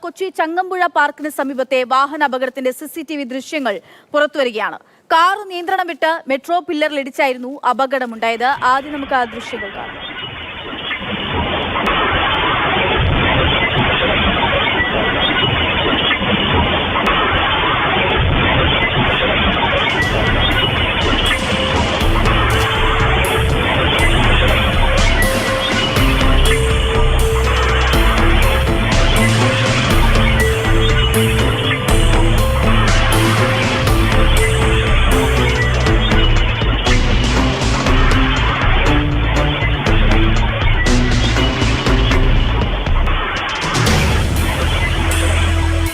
കൊച്ചി ചങ്ങമ്പുഴ പാർക്കിന് സമീപത്തെ വാഹന അപകടത്തിന്റെ സി സി ടി വി ദൃശ്യങ്ങൾ പുറത്തുവരികയാണ്. കാർ നിയന്ത്രണം വിട്ട് മെട്രോ പില്ലറിൽ ഇടിച്ചായിരുന്നു അപകടമുണ്ടായത്. ആദ്യം നമുക്ക് ആ ദൃശ്യങ്ങൾ കാണാം.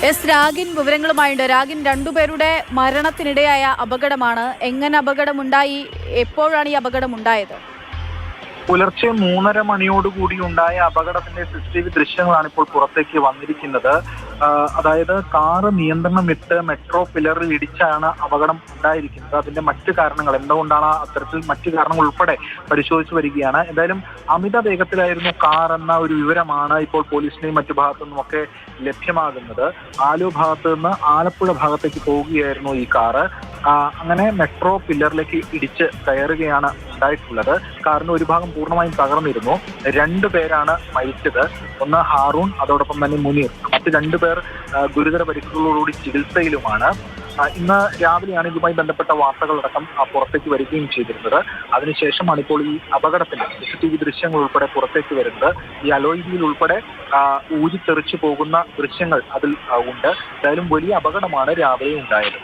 എസ് രാഗിൻ വിവരങ്ങളുമായുണ്ട്. രാഗിൻ രണ്ടുപേരുടെ മരണത്തിനിടയായ അപകടമാണ്. എങ്ങനെ അപകടമുണ്ടായി? എപ്പോഴാണ് ഈ അപകടം ഉണ്ടായത് പുലർച്ചെ മൂന്നര മണിയോടുകൂടി ഉണ്ടായ അപകടത്തിന്റെ സി സി ടി വി ദൃശ്യങ്ങളാണ് ഇപ്പോൾ പുറത്തേക്ക് വന്നിരിക്കുന്നത്. അതായത് കാറ് നിയന്ത്രണം വിട്ട് മെട്രോ പില്ലറിൽ ഇടിച്ചാണ് അപകടം ഉണ്ടായിരിക്കുന്നത്. അതിന്റെ മറ്റു കാരണങ്ങൾ എന്തുകൊണ്ടാണ് അത്തരത്തിൽ മറ്റു കാരണങ്ങൾ ഉൾപ്പെടെ പരിശോധിച്ചു വരികയാണ്. എന്തായാലും അമിത വേഗത്തിലായിരുന്നു കാർ എന്ന ഒരു വിവരമാണ് ഇപ്പോൾ പോലീസിന്റെയും മറ്റു ഭാഗത്തു നിന്നുമൊക്കെ ലഭ്യമാകുന്നത്. ആലു ഭാഗത്ത് നിന്ന് ആലപ്പുഴ ഭാഗത്തേക്ക് പോവുകയായിരുന്നു ഈ കാറ്. അങ്ങനെ മെട്രോ പില്ലറിലേക്ക് ഇടിച്ച് കയറുകയാണ് ഉണ്ടായിട്ടുള്ളത്. കാറിന്റെ ഒരു ഭാഗം പൂർണമായും തകർന്നിരുന്നു. രണ്ടു പേരാണ് മരിച്ചത്. ഒന്ന് ഹാറൂൺ അതോടൊപ്പം തന്നെ മുനീർ. മറ്റ് രണ്ടുപേർ ഗുരുതര പരിക്കുകളോടുകൂടി ചികിത്സയിലുമാണ്. ഇന്ന് രാവിലെയാണ് ഇതുമായി ബന്ധപ്പെട്ട വാർത്തകളടക്കം പുറത്തേക്ക് വരികയും ചെയ്തിരുന്നത്. അതിനുശേഷമാണ് ഇപ്പോൾ ഈ അപകടത്തിന് സി ടി വി ദൃശ്യങ്ങൾ ഉൾപ്പെടെ പുറത്തേക്ക് വരുന്നത്. ഈ അലോയിയിൽ ഉൾപ്പെടെ ഊരിത്തെറിച്ചു പോകുന്ന ദൃശ്യങ്ങൾ അതിൽ ഉണ്ട്. എന്തായാലും വലിയ അപകടമാണ് രാവിലെ ഉണ്ടായത്.